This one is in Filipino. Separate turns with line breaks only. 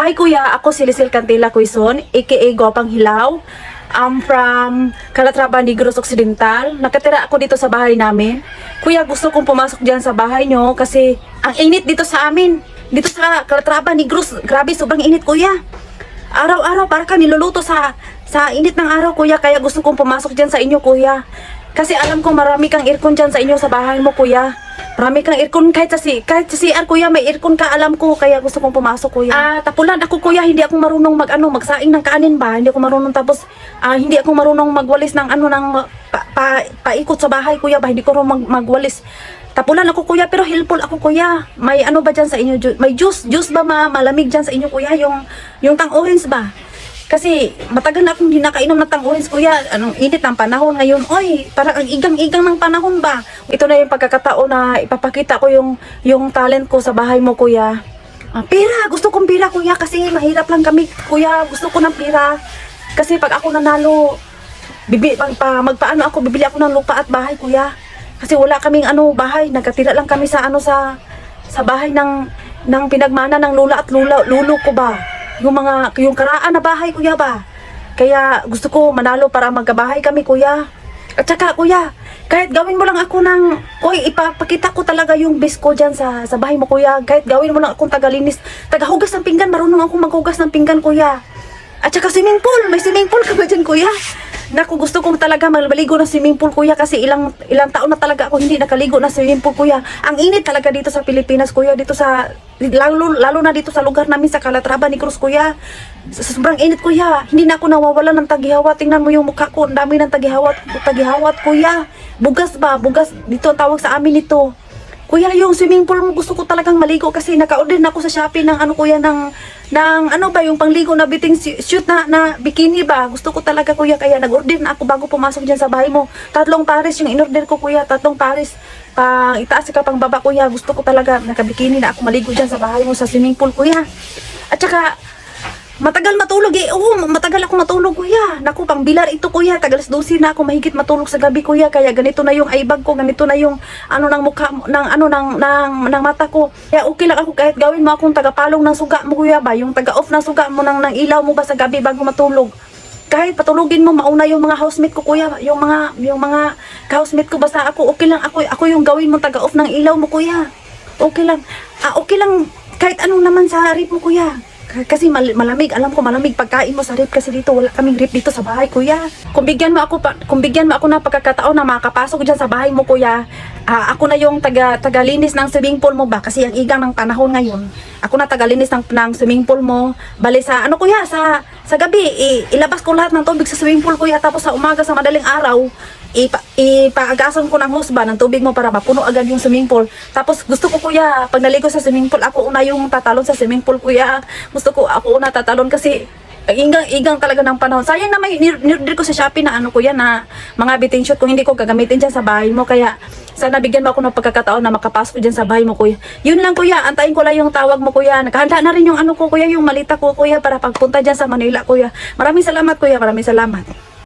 Hi kuya, ako si Lisil Cantila Quezon, aka Gopang Hilaw. I'm from Calatrava, Negros Occidental. Nakatira ako dito sa bahay namin. Kuya, gusto kong pumasok dyan sa bahay nyo kasi ang init dito sa amin. Dito sa Calatrava, Negros, grabe, sobrang init kuya. Araw-araw para ka niluluto sa sa init ng araw kuya, kaya gusto kong pumasok dyan sa inyo kuya. Kasi alam ko marami kang aircon dyan sa inyo sa bahay mo kuya. Marami kang aircon kahit sa si kahit sa CR kuya may aircon ka alam ko kaya gusto kong pumasok kuya. Ah, tapulan ako kuya, hindi ako marunong mag ano, magsaing ng kanin ba? Hindi ako marunong tapos ah, hindi ako marunong magwalis ng ano ng pa, pa, paikot sa bahay kuya ba? Hindi ko rin mag, magwalis. Tapulan ako kuya pero helpful ako kuya. May ano ba dyan sa inyo? May juice, juice ba ma malamig dyan sa inyo kuya? Yung yung tang orange ba? Kasi matagal na akong hindi nakainom ng tang orange kuya. Anong init ng panahon ngayon. Oy, parang ang igang-igang ng panahon ba? Ito na yung pagkakataon na ipapakita ko yung yung talent ko sa bahay mo kuya. Ah, pira, gusto kong pira kuya kasi mahirap lang kami kuya. Gusto ko ng pira. Kasi pag ako nanalo, bibi, pag, pa, magpaano ako, bibili ako ng lupa at bahay kuya. Kasi wala kaming ano bahay, nagkatira lang kami sa ano sa sa bahay ng ng pinagmana ng lula at lula, lulo ko ba. Yung mga yung karaan na bahay kuya ba. Kaya gusto ko manalo para magkabahay kami kuya. At saka kuya, kahit gawin mo lang ako ng, oy, ipapakita ko talaga yung best ko dyan sa, sa bahay mo kuya. Kahit gawin mo lang akong tagalinis, tagahugas ng pinggan, marunong akong maghugas ng pinggan kuya. At saka swimming pool, may swimming pool ka ba dyan kuya? Naku, gusto kong talaga maligo ng swimming pool kuya kasi ilang ilang taon na talaga ako hindi nakaligo ng swimming pool kuya. Ang init talaga dito sa Pilipinas kuya, dito sa lalo, lalo na dito sa lugar namin sa Calatrava ni Cruz kuya. Sobrang init kuya. Hindi na ako nawawala ng tagihawat. Tingnan mo yung mukha ko, ang dami ng tagihawat, tagihawat kuya. Bugas ba? Bugas dito ang tawag sa amin ito. Kuya, yung swimming pool mo gusto ko talagang maligo kasi naka-order na ako sa Shopee ng ano kuya ng ng ano ba yung pangligo na biting shoot na na bikini ba. Gusto ko talaga kuya kaya nag-order na ako bago pumasok diyan sa bahay mo. Tatlong pares yung in-order ko kuya, tatlong pares. Pang itaas ka pang baba kuya. Gusto ko talaga naka-bikini na ako maligo diyan sa bahay mo sa swimming pool kuya. At saka Matagal matulog eh. Oo, matagal ako matulog kuya. Naku, pang bilar ito kuya. Tagalas 12 na ako mahigit matulog sa gabi kuya. Kaya ganito na yung aibag ko, ganito na yung ano ng mukha ng ano ng ng, ng mata ko. Kaya okay lang ako kahit gawin mo akong tagapalong ng suga mo kuya ba, yung taga-off ng suga mo ng, ng ilaw mo ba sa gabi bago matulog. Kahit patulugin mo mauna yung mga housemate ko kuya, yung mga yung mga housemate ko basta ako okay lang ako ako yung gawin mo taga-off ng ilaw mo kuya. Okay lang. Ah, okay lang kahit anong naman sa rip mo kuya. Kasi mal- malamig, alam ko malamig pagkain mo sa rip kasi dito wala kaming rip dito sa bahay, kuya. Kung bigyan mo ako kung bigyan mo ako ng pagkakataon na makakapasok diyan sa bahay mo, kuya, ah, ako na yung taga tagalinis ng swimming pool mo ba kasi ang igang ng panahon ngayon. Ako na tagalinis ng, ng swimming pool mo. Bali sa ano kuya, sa sa gabi i- ilabas ko lahat ng tubig sa swimming pool kuya tapos sa umaga sa madaling araw ipa, ipaagasan ko ng hose ba ng tubig mo para mapuno agad yung swimming pool. Tapos gusto ko kuya, pag naligo sa swimming pool, ako una yung tatalon sa swimming pool kuya. Gusto ko ako una tatalon kasi ang igang-igang talaga ng panahon. Sayang na may nir- nirder ko sa Shopee na ano kuya na mga biting shoot kung hindi ko gagamitin dyan sa bahay mo. Kaya sana bigyan mo ako ng pagkakataon na makapasok dyan sa bahay mo kuya. Yun lang kuya, antayin ko lang yung tawag mo kuya. Nakahanda na rin yung ano ko kuya, yung malita ko kuya para pagpunta dyan sa Manila kuya. Maraming salamat kuya, maraming salamat.